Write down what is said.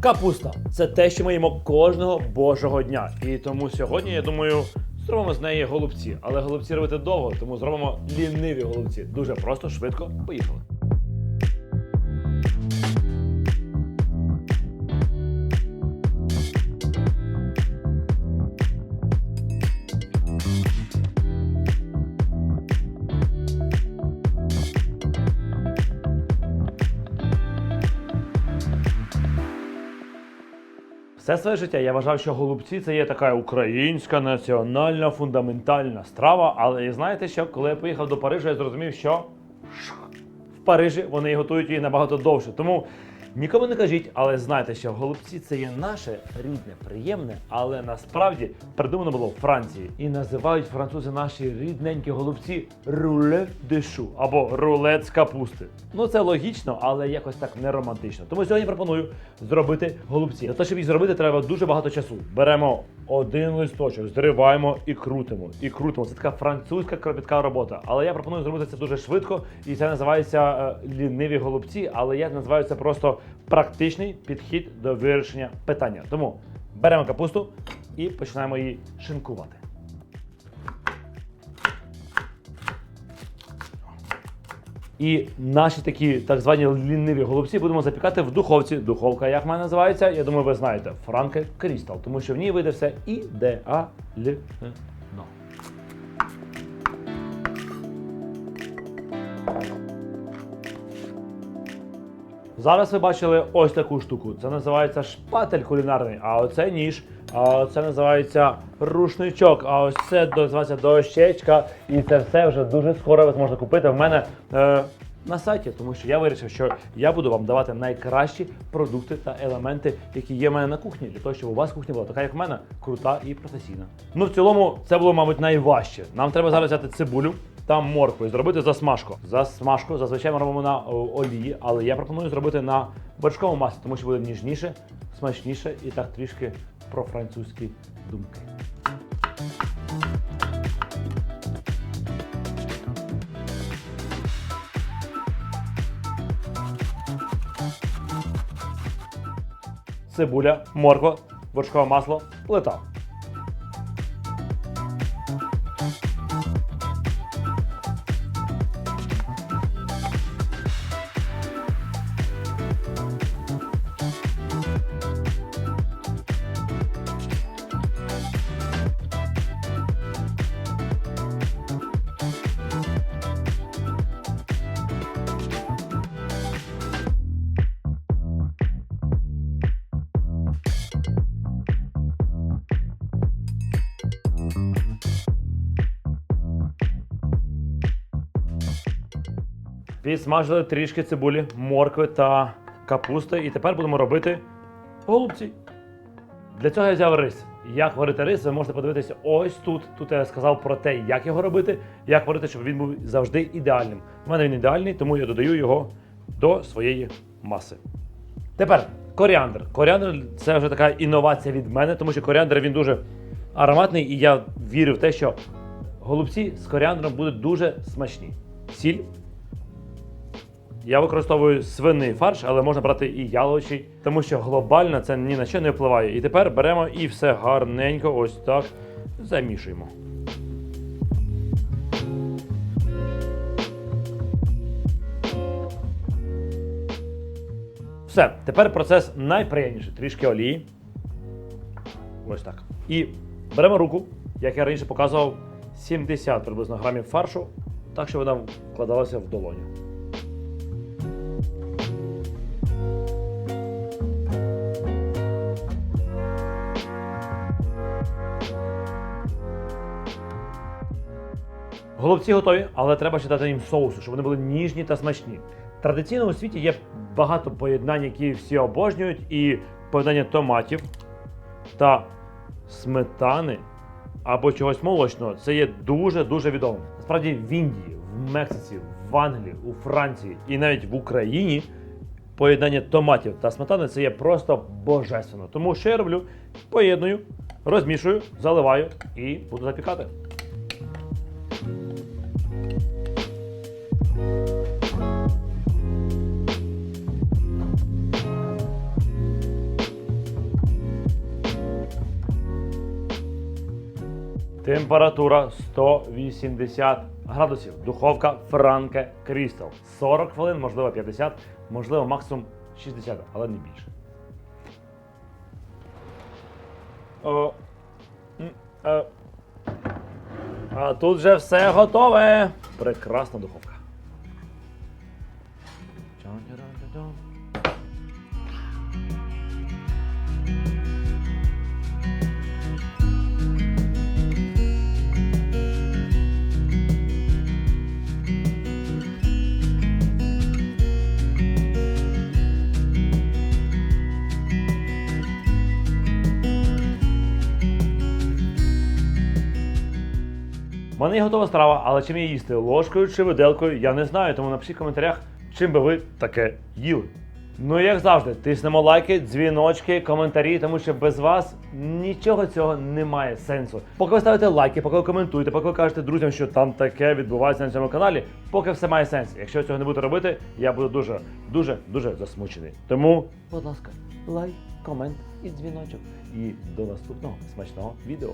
Капуста це те, що ми їмо кожного божого дня. І тому сьогодні, я думаю, зробимо з неї голубці. Але голубці робити довго, тому зробимо ліниві голубці. Дуже просто, швидко. Поїхали. Все своє життя я вважав, що голубці це є така українська національна фундаментальна страва. Але знаєте що, коли я поїхав до Парижа, я зрозумів, що в Парижі вони готують її набагато довше. Тому нікому не кажіть, але знайте, що голубці це є наше рідне, приємне, але насправді придумано було в Франції. І називають французи наші рідненькі голубці руле дешу або рулет з капусти. Ну це логічно, але якось так не романтично. Тому сьогодні пропоную зробити голубці. Для того, щоб їх зробити, треба дуже багато часу. Беремо один листочок, зриваємо і крутимо. І крутимо. Це така французька кропітка робота. Але я пропоную зробити це дуже швидко, і це називається е, ліниві голубці. Але я називаю це просто практичний підхід до вирішення питання. Тому беремо капусту і починаємо її шинкувати. І наші такі так звані ліниві голубці будемо запікати в духовці. Духовка, як вона називається, я думаю, ви знаєте, Франке Крістал, тому що в ній вийде все ідеально. Зараз ви бачили ось таку штуку. Це називається шпатель кулінарний, а оце ніж. А це називається рушничок. А ось це називається дощечка. І це все вже дуже скоро ви зможете купити в мене е, на сайті, тому що я вирішив, що я буду вам давати найкращі продукти та елементи, які є в мене на кухні, для того, щоб у вас кухня була така, як в мене, крута і професійна. Ну в цілому це було, мабуть, найважче. Нам треба зараз взяти цибулю та моркву і зробити засмажку. Засмажку зазвичай ми робимо на олії, але я пропоную зробити на вершковому маслі, тому що буде ніжніше, смачніше і так трішки про французькі думки. Цибуля, морква, вершкове масло, плита. Підсмажили трішки цибулі, моркви та капусти. І тепер будемо робити голубці. Для цього я взяв рис. Як варити рис, ви можете подивитися ось тут. Тут я сказав про те, як його робити, як варити, щоб він був завжди ідеальним. У мене він ідеальний, тому я додаю його до своєї маси. Тепер коріандр. Коріандр це вже така інновація від мене, тому що коріандр він дуже ароматний, і я вірю в те, що голубці з коріандром будуть дуже смачні. Сіль. Я використовую свиний фарш, але можна брати і яловичий, тому що глобально це ні на що не впливає. І тепер беремо і все гарненько, ось так замішуємо. Все, тепер процес найприємніший. Трішки олії. Ось так. І беремо руку, як я раніше показував, 70 приблизно грамів фаршу, так що вона вкладалася в долоню. Голубці готові, але треба ще дати їм соусу, щоб вони були ніжні та смачні. Традиційно у світі є багато поєднань, які всі обожнюють, і поєднання томатів та сметани або чогось молочного це є дуже-дуже відомим. Насправді в Індії, в Мексиці, в Англії, у Франції і навіть в Україні поєднання томатів та сметани це є просто божественно. Тому що я роблю? Поєдную, розмішую, заливаю і буду запікати. Температура 180 градусів. Духовка Франке Крістал. 40 хвилин, можливо 50, можливо максимум 60, але не більше. О, м, е. А тут вже все готове. Прекрасна духовка. Мене є готова страва, але чим її їсти? Ложкою чи виделкою, я не знаю, тому напишіть в коментарях, чим би ви таке їли. Ну і як завжди, тиснемо лайки, дзвіночки, коментарі, тому що без вас нічого цього не має сенсу. Поки ви ставите лайки, поки ви коментуєте, поки ви кажете друзям, що там таке відбувається на цьому каналі, поки все має сенс. Якщо цього не буду робити, я буду дуже, дуже, дуже засмучений. Тому, будь ласка, лайк, комент і дзвіночок. І до наступного смачного відео.